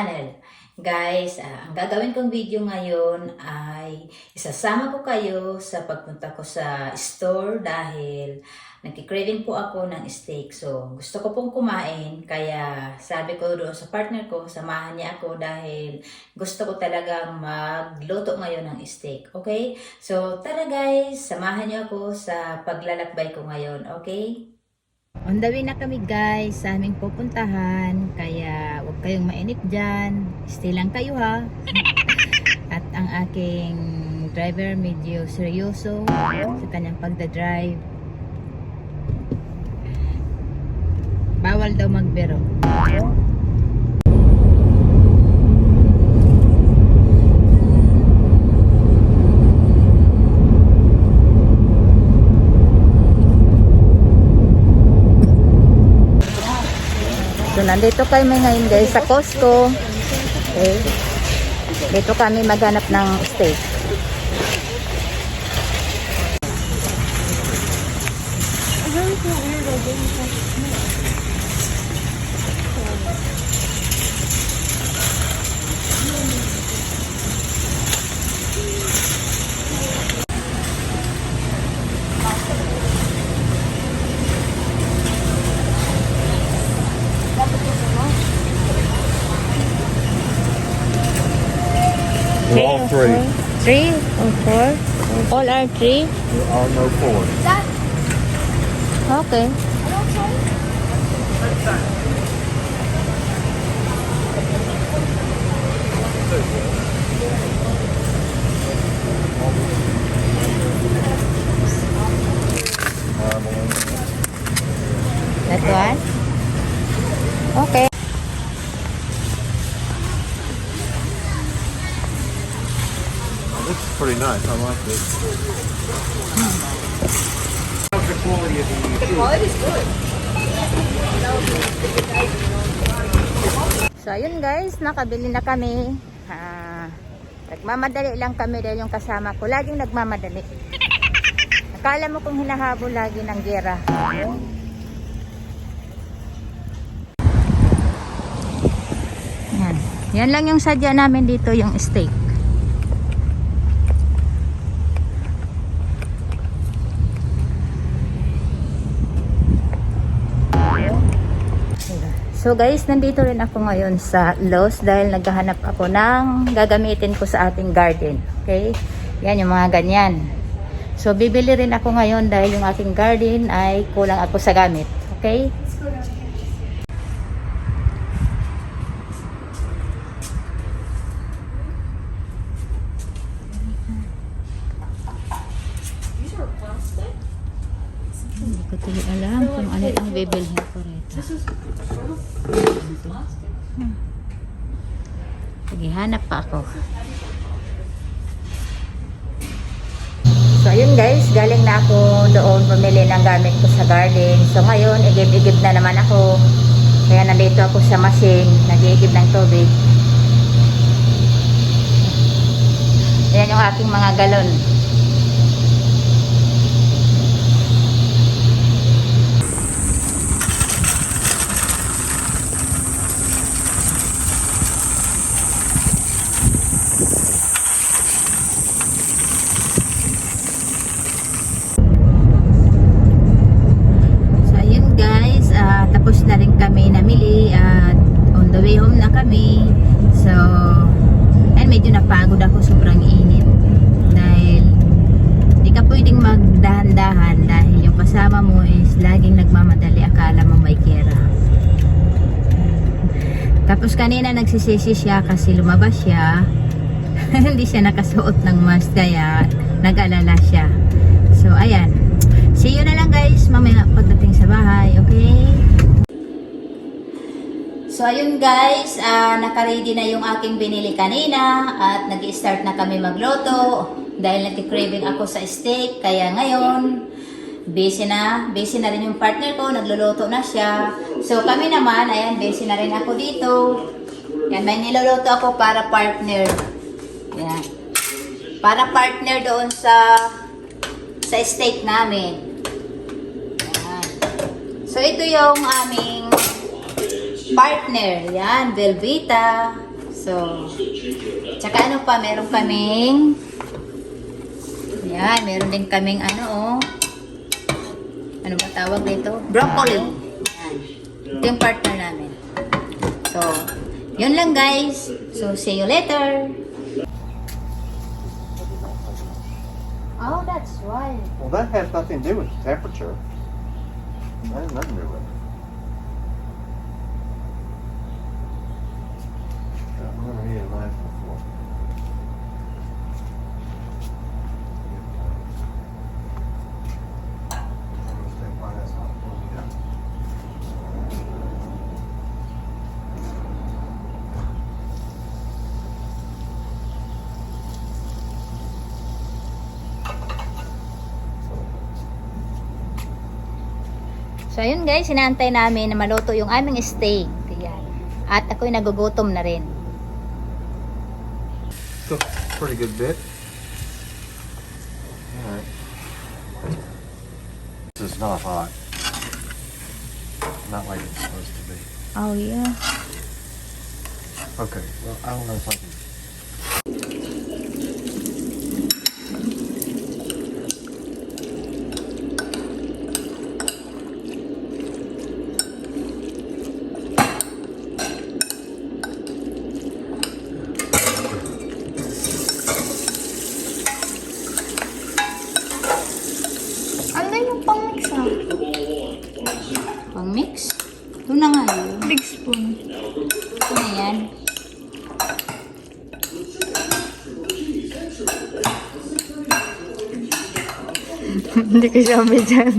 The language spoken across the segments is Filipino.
channel. Guys, ah, ang gagawin kong video ngayon ay isasama ko kayo sa pagpunta ko sa store dahil nagkikraving po ako ng steak. So, gusto ko pong kumain kaya sabi ko doon sa partner ko, samahan niya ako dahil gusto ko talagang magluto ngayon ng steak. Okay? So, tara guys, samahan niyo ako sa paglalakbay ko ngayon. Okay? On the way na kami guys sa aming pupuntahan. Kaya huwag kayong mainit dyan. Stay lang kayo ha. At ang aking driver medyo seryoso sa kanyang pagdadrive. Bawal daw magbiro. Nandito kami ngayon guys sa Costco. Okay. Dito kami maghanap ng steak. We're all three. Three or four? All are three? We all know four. Okay. That one? This is pretty nice. I like this. How's the quality of the So, ayun guys, nakabili na kami. Ah, nagmamadali lang kami dahil yung kasama ko. Laging nagmamadali. Akala mo kung hinahabol lagi ng gera. Yan. Yan lang yung sadya namin dito, yung steak. So guys, nandito rin ako ngayon sa Lowe's dahil naghahanap ako ng gagamitin ko sa ating garden. Okay? Yan yung mga ganyan. So bibili rin ako ngayon dahil yung aking garden ay kulang ako sa gamit. Okay? Ko tuloy alam kung ano ang bibilhin ko rito. Hmm. Sige, hanap pa ako. So, ayun guys, galing na ako doon bumili ng gamit ko sa garden. So, ngayon, igib-igib na naman ako. Kaya nandito ako sa machine, nag-iigib ng tubig. Ayan yung aking mga galon. The home na kami. So, ayun medyo napagod ako sobrang init dahil di ka pwedeng magdahan-dahan dahil yung kasama mo is laging nagmamadali akala mo may kera. Tapos kanina nagsisisi siya kasi lumabas siya. Hindi siya nakasuot ng mask kaya nag-alala siya. So ayan, See you na lang guys mamaya pagdating sa bahay, okay? So ayun guys, ah naka-ready na yung aking binili kanina at nag start na kami magloto dahil nagki-craving ako sa steak kaya ngayon busy na, busy na rin yung partner ko, nagluluto na siya. So kami naman, ayan, busy na rin ako dito. Yan, may niluluto ako para partner. Yan. Para partner doon sa sa steak namin. Yan. So, ito yung aming partner. Yan, Velvita. So, tsaka ano pa, meron kaming, yan, meron din kaming ano, oh, ano ba tawag dito? Broccoli. Yan. Ito yung partner namin. So, yun lang guys. So, see you later. Oh, that's why. Well, that has nothing to do with temperature. That has nothing to do with it. Up. So, ayun guys, inaantay namin na maluto yung aming steak. Ayan. At ako'y nagugutom na rin. Pretty good bit. Alright. This is not hot. Not like it's supposed to be. Oh, yeah. Okay, well, I don't know if I can. Ito na yan. Hindi ko sabi dyan.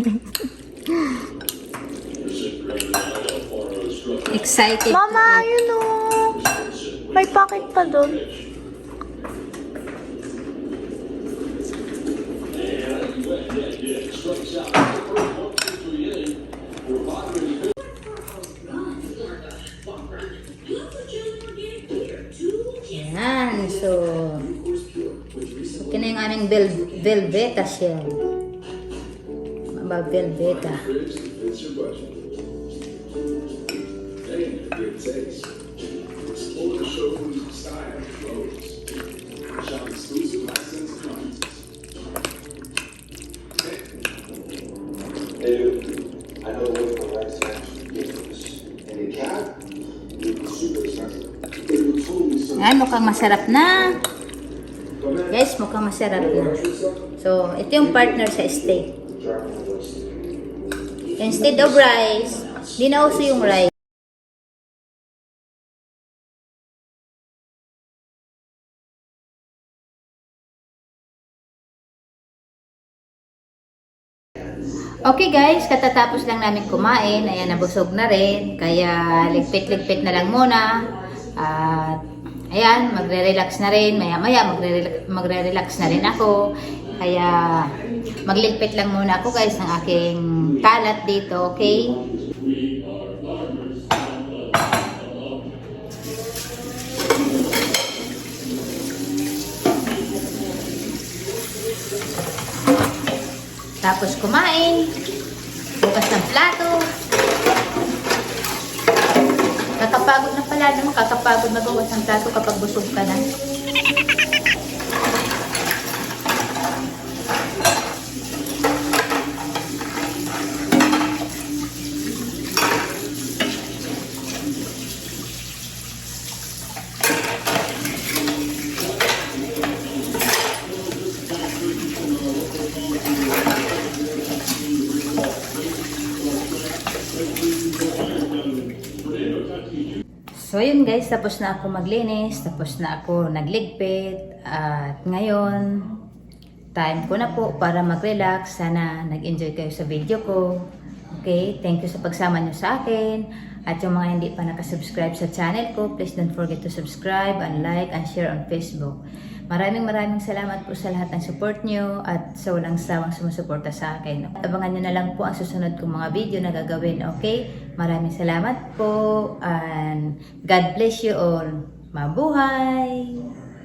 Excited. Mama, yun o. May pocket pa doon. Yan. So, okay na yung aming vel velveta shell. Maba velveta. I know what the right sounds ridiculous. And a cat would be super sensitive. It would totally sense Yan, mukhang masarap na. Guys, mukhang masarap na. So, ito yung partner sa steak. Instead of rice, di na uso yung rice. Okay guys, katatapos lang namin kumain. Ayan, nabusog na rin. Kaya ligpit-ligpit na lang muna. At ayan, magre-relax na rin. Maya-maya magre-relax, na rin ako. Kaya magligpit lang muna ako guys ng aking kalat dito, okay? Tapos kumain. Bukas ng plato. Kakapagod na pala naman. Kakapagod magbukas ng plato kapag busog ka na. So yun guys, tapos na ako maglinis, tapos na ako nagligpit, at ngayon, time ko na po para mag-relax. Sana nag-enjoy kayo sa video ko. Okay, thank you sa pagsama nyo sa akin. At yung mga hindi pa nakasubscribe sa channel ko, please don't forget to subscribe and like and share on Facebook. Maraming maraming salamat po sa lahat ng support nyo at sa walang sawang sumusuporta sa akin. Abangan nyo na lang po ang susunod kong mga video na gagawin, okay? Maraming salamat po and God bless you all. Mabuhay!